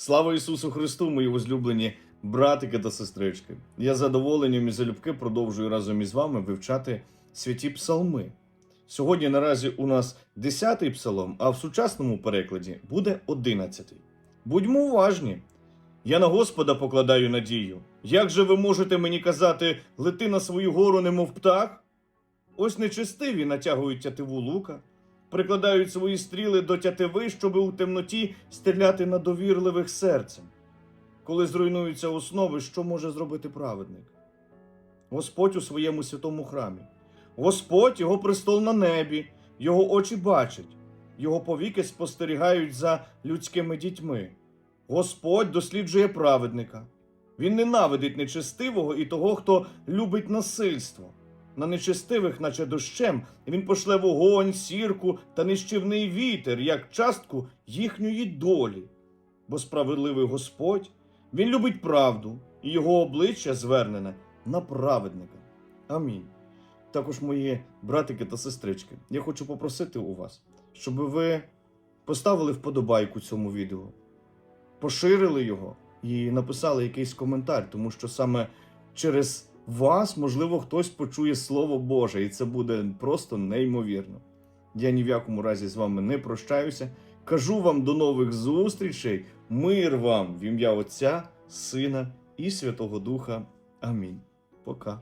Слава Ісусу Христу, мої возлюблені братики та сестрички! Я задоволенням і залюбки продовжую разом із вами вивчати святі псалми. Сьогодні наразі у нас 10-й псалом, а в сучасному перекладі буде 11-й. Будьмо уважні. Я на Господа покладаю надію. Як же ви можете мені казати, лети на свою гору, немов птах? Ось нечестиві натягують тятиву лука, прикладають свої стріли до тятиви, щоби у темноті стріляти на довірливих серцем. Коли зруйнуються основи, що може зробити праведник? Господь у своєму святому храмі. Господь його престол на небі, його очі бачать, його повіки спостерігають за людськими дітьми. Господь досліджує праведника. Він ненавидить нечестивого і того, хто любить насильство. На нечестивих, наче дощем, він пошле вогонь, сірку та нищівний вітер, як частку їхньої долі. Бо справедливий Господь, він любить правду, і його обличчя звернене на праведника. Амінь. Також, мої братики та сестрички, я хочу попросити у вас, щоб ви поставили вподобайку цьому відео, поширили його і написали якийсь коментар, тому що саме через вас, можливо, хтось почує Слово Боже, і це буде просто неймовірно. Я ні в якому разі з вами не прощаюся. Кажу вам до нових зустрічей. Мир вам в ім'я Отця, Сина і Святого Духа. Амінь. Пока.